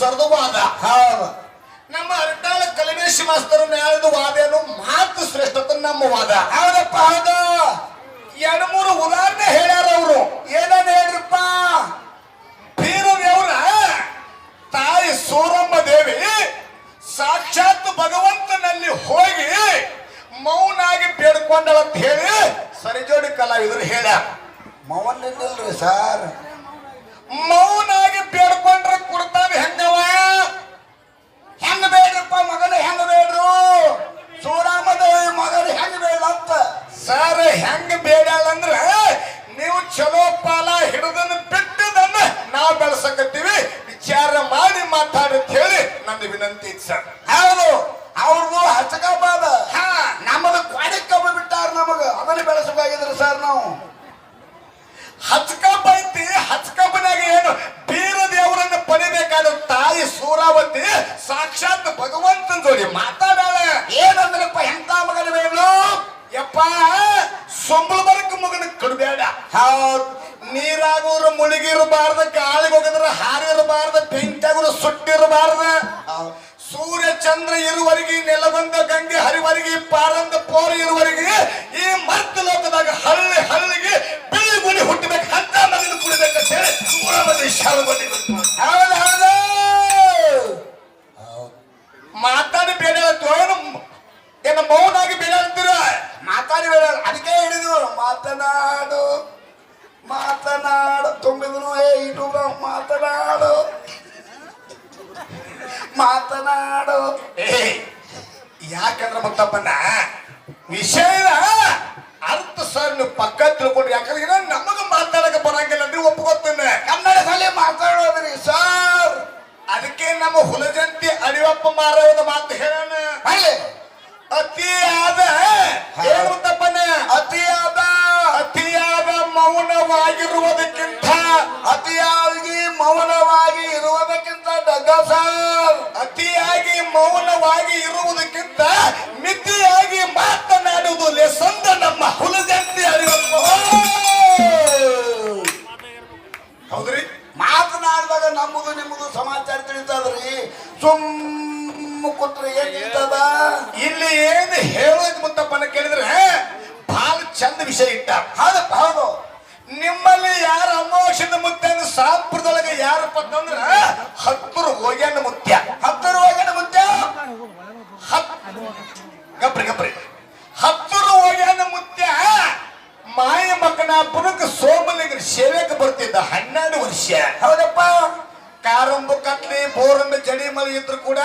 ಸರ್ದು ವಾದ ಹೌದು ನಮ್ಮ ಅರ್ಟಾಳ ಕಲಿಮೇಶಿ ಮಾಸ್ತರ ನ್ಯಾಯದ ವಾದೇನು ಮಾತು ಶ್ರೇಷ್ಠತ ನಮ್ಮ ವಾದ. ಹೌದಪ್ಪ ಹೌದು. ಎರಡು ಮೂರು ಉದಾಹರಣೆ ಹೇಳ್ಯಾರ ಅವರು. ಏನನ್ನ ಹೇಳ್ರಿಪ್ಪ? ಬೀರದೇವ್ರ ತಾಯಿ ಸೂರಮ್ಮ ದೇವಿ ಸಾಕ್ಷಾತ್ ಭಗವಂತನಲ್ಲಿ ಹೋಗಿ ಮೌನಾಗಿ ಬೇಡ್ಕೊಂಡಳ ಅಂತ ಹೇಳಿ ಸರಿಜೋಡಿ ಕಲಾವಿದರು ಹೇಳ ಮೌನ ಸರ್. ಮೌನಾಗಿ ಬೇಡ್ಕೊಂಡ್ರೆ ಕೊಡ್ತಾನೆ ಹೆಂಗವ? ಹೆಂಗ ಬೇಡ್ರಪ್ಪ ಮಗನ ಹೆಂಗ ಬೇಡ್ರು? ಸೂರಾಮದೇವಿ ಮಗನ ಹೆಂಗ ಬೇಡ ಅಂತ ಸರ್ ಹೆಂಗ ಬೇಡ್ಯಾಳಂದ್ರ ನೀವು ಚಲೋ ಪಾಲ ಹಿಡಿದನ್ನು ಬಿಟ್ಟದನ್ನ ನಾವು ಬೆಳೆಸಕತ್ತೀವಿ. ವಿಚಾರ ಮಾಡಿ ಮಾತಾಡಿ ಅಂತ ಹೇಳಿ ನನ್ನ ವಿನಂತಿ ಇತ್ತು ಸರ್. ಹೌದು. ಅವ್ರದ್ದು ಹಚ್ಚಕಬಾದ ಹಾ. ನಮ್ಮದು ಕ್ವಾಡಿ ಕಬ್ಬ ಬಿಟ್ಟಾರ ನಮಗ. ಅದನ್ನ ಬೆಳೆಸಬೇಕಾಗಿದ್ರಿ ಸರ್ ನಾವು. ಹಚ್ಕಬ್ಬ ಐತಿ ಹಚ್ಕಬ್ಬನಾಗ ಏನು ಬೀರ ದೇವರನ್ನ ಪಡಿಬೇಕಾದ ತಾಯಿ ಸೂರಾವತಿ ಸಾಕ್ಷಾತ್ ಭಗವಂತನ ಜೋಡಿ ಮಾತಾಡಾಳ ಏನಂದ್ರಪ್ಪ ಎಂತ ಮಗನ ಬೇಡ್ರು ಯಪ್ಪ ಸೊಂಬಳ ಬರಕ ಮಗನ ಕಡಬೇಡ ಹೌದು. ನೀರಾಗೋರು ಮುಳುಗಿರಬಾರ್ದ ಗಾಳಿಗೆ ಹೋಗಿದ್ರ ಹಾರಿರಬಾರ್ದ ಬೆಂಕಿಯಾಗೋರು ಸುಟ್ಟಿರಬಾರ್ದ. ಸೂರ್ಯ ಚಂದ್ರ ಇರುವರೆಗೆ ನೆಲಬಂದ ಗಂಗೆ ಹರಿವರೆಗೆ ಪಾರಂದ ಪೋರ್ ಇರುವರೆಗೆ ಯಾಕಂದ್ರೆ ಮತ್ತಪ್ಪನ ವಿಷಯ ಅರ್ಥ ಸರ್ ನೀವು ಪಕ್ಕ ತಿಳ್ಕೊಂಡ್ರಿ. ಯಾಕಂದ್ರೆ ಏನೋ ನಮಗ ಮಾತಾಡಕ ಬರಂಗಿಲ್ಲ. ನೀವು ಒಪ್ಕೋತೇನೆ ಕನ್ನಡದಲ್ಲಿ ಮಾತಾಡೋದ್ರಿ ಸರ್ ಅದಕ್ಕೆ ನಮ್ಮ ಹುಲಜಂತಿ ಅಡಿವಪ್ಪ ಮಾರೋದ ಮಾತು ಹೇಳೋಣ. ಹೇಳಿ. ಅತಿಯಾದ ಏನು ತಪ್ಪನ ಅತಿಯಾದ. ಅತಿಯಾದ ಮೌನವಾಗಿರುವುದಕ್ಕಿಂತ ಅತಿಯಾಗಿ ಮೌನವಾಗಿ ಇರುವುದಕ್ಕಿಂತ ಡಗ್ಗ ಸರ್ ಅತಿಯಾಗಿ ಮೌನವಾಗಿ ಇರುವುದಕ್ಕಿಂತ ಮಿತಿಯಾಗಿ ಮಾತನಾಡುವುದು ಲೆಸಂದ ನಮ್ಮ ಹುಲಜಂತಿ ಅರಿವಪ್ಪ ಹೌದ್ರಿ? ಮಾತನಾಡಿದಾಗ ನಮ್ಮದು ನಿಮ್ಮದು ಸಮಾಚಾರ ತಿಳಿತದ್ರಿ? ಸುಮ್ಮ ಕೊಟ್ರೆ ಏನ್ ಇಲ್ಲಿ ಏನು ಹೇಳೋದು ಮುತ್ತಪ್ಪನ ಕೇಳಿದ್ರೆ ಬಹಳ ಚಂದ ವಿಷಯ ಇಟ್ಟ ಹೌದಪ್ಪ, ಹೌದು. ನಿಮ್ಮಲ್ಲಿ ಯಾರ ಅಮಾವಾಸ್ಯದ ಮುತ್ಯನ ಸಾಂಪ್ರದೊಳಗೆ ಯಾರಪ್ಪ ಅಂತಂದ್ರ ಹತ್ತರು ಹೋಗ್ಯಾನ ಮುತ್ಯ. ವರ್ಷ ಹೌದಪ್ಪ? ಕಾರಂಬು ಕಟ್ಲಿ ಬೋರೊಂದು ಜಡಿ ಮಲಿ ಇದ್ರು ಕೂಡ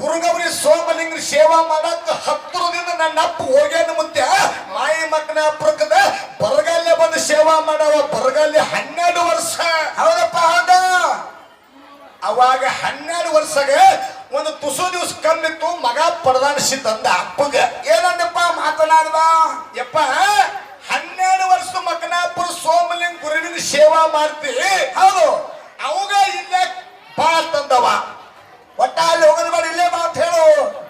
ಗುರುಗೌರಿ ಸೋಮಲಿಂಗ ಸೇವಾ ಮಾಡಕ್ ಹತ್ತಿರದಿಂದ ನನ್ನ ಅಪ್ಪ ಹೋಗ್ಯಾನ ಮುಂದೆ ಮಾಯಿ ಮಕ್ಕನಾಪುರಕ್ಕದ ಬರಗಾಲೆ ಬಂದು ಸೇವಾ ಮಾಡವ ಬರಗಾಲೆ ಹನ್ನೆರಡು ವರ್ಷ. ಹೌದಪ್ಪ ಹೌದ. ಅವಾಗ ಹನ್ನೆರಡು ವರ್ಷಗೆ ಒಂದು ತುಸು ದಿವಸ ಕಮ್ಮಿತ್ತು ಮಗ ಪಡೆದಾನಿಸಿದ್ದಂದ ಅಪ್ಪಗ. ಏನಂದಪ್ಪ ಮಾತನಾಡ್ದ ಯಪ್ಪ ಸೇವಾ ಮಾಡ್ತಿ ಹೌದು. ಅವಾಗ ಇಲ್ಲ ಬಾ ತಂದವ ಒಟ್ಟಾಗಿ ಹೋಗೋದು ಬೇಡ ಇಲ್ಲೇ ಮಾತು ಹೇಳು.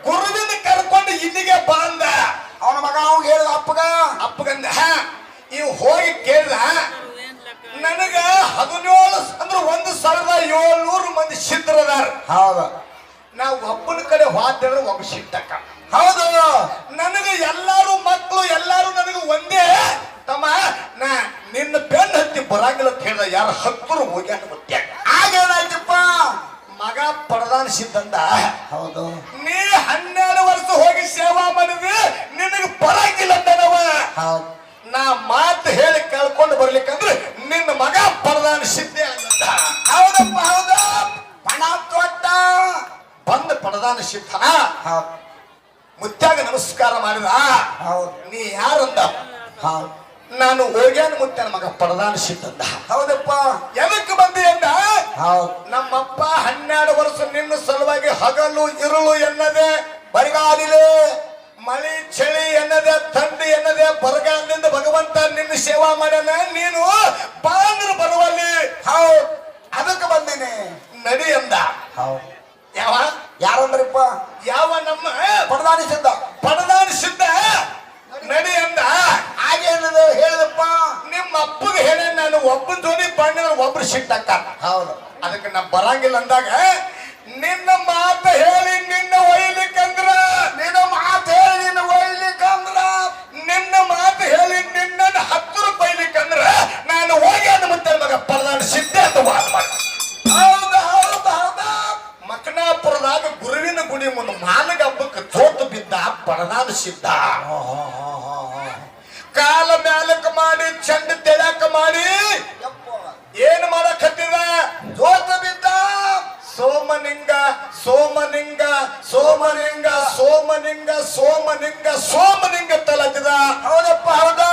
ಗುರುವಿನ ಕರ್ಕೊಂಡು ಇಲ್ಲಿಗೆ ಬಾ ಅಂದ. ಅವನ ಮಗ ಅವಾಗ ಹೇಳಿದ ಅಪ್ಪಗ. ಅಪ್ಪಗಂದ ಇವ್ ಹೋಗಿ ಕೇಳ್ದ. ನನಗ ಹದಿನೇಳು ಅಂದ್ರೆ ಒಂದು ಸಾವಿರದ ಏಳ್ನೂರು ಮಂದಿ ಸಿದ್ಧರದಾರ. ಹೌದು. ನಾವು ಒಬ್ಬನ ಕಡೆ ಹೋದ್ರೆ ಒಬ್ಬ ಸಿಟ್ಟಕ್ಕ ಹೌದು. ನನಗೆ ಎಲ್ಲಾರು ಮಕ್ಕಳು ಎಲ್ಲಾರು ನನಗೆ ಒಂದೇ ತಮ್ಮ ನಾ ನಿನ್ನ ಬೆನ್ನ ಹತ್ತಿ ಬರಂಗಿಲ್ಲ ಅಂತ ಹೇಳ್ದ ಯಾರು ಹತ್ತರು ಹೋಗ್ಯಾನ ಗೊತ್ತಾಗ ಆಗೇನಾಯ್ತಪ್ಪ ಮಗ ಪಡದಾನ ಸಿದ್ದಂದ ಹೌದು. ನೀ ಹನ್ನೆರಡು ವರ್ಷ ಹೋಗಿ ಸೇವಾ ಮಾಡಿದ್ವಿ ನಿನಗೆ ಬರಂಗಿಲ್ಲ ಅಂತನವ ಹೌದು. ನಾ ಮಾತು ಹೇಳಿ ಕೇಳ್ಕೊಂಡು ಬರ್ಲಿಕ್ಕಂದ್ರೆ ನಿನ್ನ ಮಗ ಪರದಾನ ಸಿದ್ದೆ ಅಂತ ಹೌದಪ್ಪ ಹೌದು. ಪಣ ತೊಟ್ಟ. ಬಂದ ಪರದಾನ ಸಿದ್ಧ ಮುತ್ಯಾಗ ನಮಸ್ಕಾರ ಮಾಡಿದ. ಹೌದು. ನೀ ಯಾರಂದ? ಹೌದು. ನಾನು ಹೋಗ್ಯಾನ ಮುತ್ತನ ಮಗ ಪರದಾನ ಸಿದ್ದಂದ ಹೌದಪ್ಪ. ಎದಕ್ಕೆ ಬಂದಿ ಅಂದ? ನಮ್ಮಪ್ಪ ಹನ್ನೆರಡು ವರ್ಷ ನಿನ್ನ ಸಲುವಾಗಿ ಹಗಲು ಇರುಳು ಎನ್ನದೆ ಬರಿಗಾಲಿಲೆ ಮಳಿ ಚಳಿ ಎನ್ನದೆ ಥಂಡಿ ಎನ್ನದೆ ಬರಗಾಲದಿಂದ ಭಗವಂತ ನಿನ್ನ ಸೇವಾ ಮಾಡ್ಯಾನ ನೀನು ಬಾಂದ್ರ ಬರುವಲ್ಲಿ. ಹೌದು. ಅದಕ್ಕೆ ಬಂದಿನಿ. ನಡಿ ಅಂದ. ಹೌದು. ಯಾವ? ಯಾರಂದ್ರಪ್ಪ? ಯಾವ ನಮ್ಮ? ಪಡದಾನಿಸಿದ್ದ ಪಡದಾನಿಸಿದ್ದ ನಡಿ ಅಂದ. ಯಾಕೆ ಹೇಳಿದಪ್ಪ ನಿಮ್ಮ ಅಪ್ಪಗೆ ಹೇಳಿ ನಾನು ಒಬ್ಬನ ಜೋಡಿ ಬಂದ್ರೆ ಒಬ್ರು ಸಿಟ್ಟಕ್ಕ. ಹೌದು. ಅದಕ್ಕೆ ನಾ ಬರಂಗಿಲ್ಲ ಅಂದಾಗ ನಿನ್ನ ಮಾತ ಹೇಳಿ ನಿನ್ನ ಒಯ್ಲಿಕ್ಕಂದ್ರ ನಿನ್ನ ಮಾತ ಹೇಳಿ ನಿನ್ನ ಒಯ್ಲಿಕ್ಕಂದ್ರ. ನಿನ್ನ ಮಾತ ಹೇಳಿ ನಿನ್ನನ್ನು ರೂಪಾಯಿ ಬೈಲಿಕ್ಕಂದ್ರ ನಾನು ಹೋಗಿ ಅದ ಮುಂದೆ ಮಗ ಪರದಾಡ ಸಿದ್ಧೆ ಅಂತ ವಾದ ಮಾಡ ಹೌದ ಹೌದ ಗುರುವಿನ ಗುಡಿ ಮುಂದೆ ಮಾನಗ ಹಬ್ಬಕ್ಕೆ ಜೋತು ಬಿದ್ದ ಪರದಾಡ ಸಿದ್ಧ. ಕಾಲ ಮ್ಯಾಲಕ್ ಮಾಡಿ ಚಂದ ತೆಳಕ ಮಾಡಿ. ಏನ್ ಮಾಡಕತ್ತಿದ? ಜೋತ ಬಿದ್ದ. ಸೋಮನಿಂಗ ಸೋಮನಿಂಗ ಸೋಮನಿಂಗ ಸೋಮನಿಂಗ ಸೋಮನಿಂಗ ಸೋಮನಿಂಗ ತಲತಿದ. ಹೌದಪ್ಪ. ಹೌದಾ?